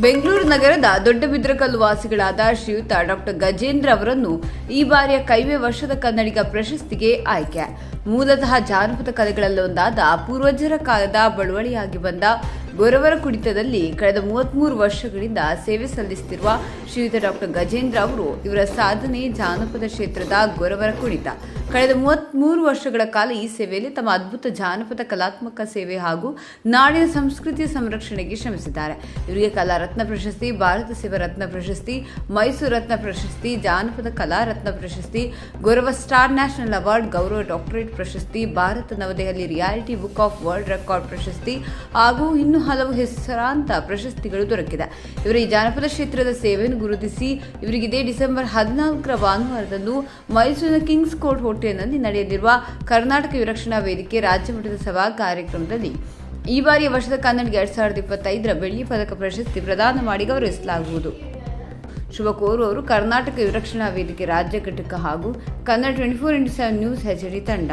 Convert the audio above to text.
ಬೆಂಗಳೂರು ನಗರದ ದೊಡ್ಡಬಿದ್ರಕಲ್ಲು ವಾಸಿಗಳಾದ ಶ್ರೀಯುತ ಡಾಕ್ಟರ್ ಗಜೇಂದ್ರ ಅವರನ್ನು ಈ ಬಾರಿಯ ಕೈವೇ ವರ್ಷದ ಕನ್ನಡಿಗ ಪ್ರಶಸ್ತಿಗೆ ಆಯ್ಕೆ. ಮೂಲತಃ ಜಾನಪದ ಕಲೆಗಳಲ್ಲೊಂದಾದ ಪೂರ್ವಜರ ಕಾಲದ ಬಳುವಳಿಯಾಗಿ ಬಂದ ಗೊರವರ ಕುಡಿತದಲ್ಲಿ ಕಳೆದ ಮೂವತ್ಮೂರು ವರ್ಷಗಳಿಂದ ಸೇವೆ ಸಲ್ಲಿಸುತ್ತಿರುವ ಶ್ರೀಯುತ ಡಾಕ್ಟರ್ ಗಜೇಂದ್ರ ಅವರು ಇವರ ಸಾಧನೆ ಜಾನಪದ ಕ್ಷೇತ್ರದ ಗೊರವರ ಕುಣಿತ ಕಳೆದ ಮೂವತ್ಮೂರು ವರ್ಷಗಳ ಕಾಲ ಈ ಸೇವೆಯಲ್ಲಿ ತಮ್ಮ ಅದ್ಭುತ ಜಾನಪದ ಕಲಾತ್ಮಕ ಸೇವೆ ಹಾಗೂ ನಾಡಿನ ಸಂಸ್ಕೃತಿಯ ಸಂರಕ್ಷಣೆಗೆ ಶ್ರಮಿಸಿದ್ದಾರೆ. ಇವರಿಗೆ ಕಲಾ ರತ್ನ ಪ್ರಶಸ್ತಿ, ಭಾರತ ಸೇವಾ ರತ್ನ ಪ್ರಶಸ್ತಿ, ಮೈಸೂರು ರತ್ನ ಪ್ರಶಸ್ತಿ, ಜಾನಪದ ಕಲಾ ರತ್ನ ಪ್ರಶಸ್ತಿ, ಗೌರವ ಸ್ಟಾರ್ ನ್ಯಾಷನಲ್ ಅವಾರ್ಡ್, ಗೌರವ ಡಾಕ್ಟರೇಟ್ ಪ್ರಶಸ್ತಿ, Bharat Navadehali reality book of world record ಪ್ರಶಸ್ತಿ ಹಾಗೂ ಇನ್ನೂ ಹಲವು ಹೆಸರಾಂತ ಪ್ರಶಸ್ತಿಗಳು ದೊರಕಿದೆ. ಇವರ ಈ ಜಾನಪದ ಕ್ಷೇತ್ರದ ಸೇವೆಯನ್ನು ಗುರುತಿಸಿ, ಇವರಿಗೆ ಇದೇ ಡಿಸೆಂಬರ್ ಹದಿನಾಲ್ಕರ ಭಾನುವಾರದಂದು ಮೈಸೂರಿನ ಕಿಂಗ್ಸ್ ಕೋರ್ಟ್ ಹೋಟೆಲ್ನಲ್ಲಿ ನಡೆಯಲಿರುವ ಕರ್ನಾಟಕ ವಿರಕ್ಷಣಾ ವೇದಿಕೆ ರಾಜ್ಯ ಮಟ್ಟದ ಸಭಾ ಕಾರ್ಯಕ್ರಮದಲ್ಲಿ ಈ ಬಾರಿಯ ವರ್ಷದ ಕನ್ನಡಿಗೆ ಎರಡ್ ಸಾವಿರದ ಇಪ್ಪತ್ತೈದರ ಬೆಳ್ಳಿ ಪದಕ ಪ್ರಶಸ್ತಿ ಪ್ರದಾನ ಮಾಡಿ ಗೌರವಿಸಲಾಗುವುದು. ಶುಭ ಕೋರುವವರು ಕರ್ನಾಟಕ ವಿರಕ್ಷಣಾ ವೇದಿಕೆ ರಾಜ್ಯ ಘಟಕ ಹಾಗೂ Kannada twenty four into seven news ಹೆಚ್ಚರಿ ತಂಡ.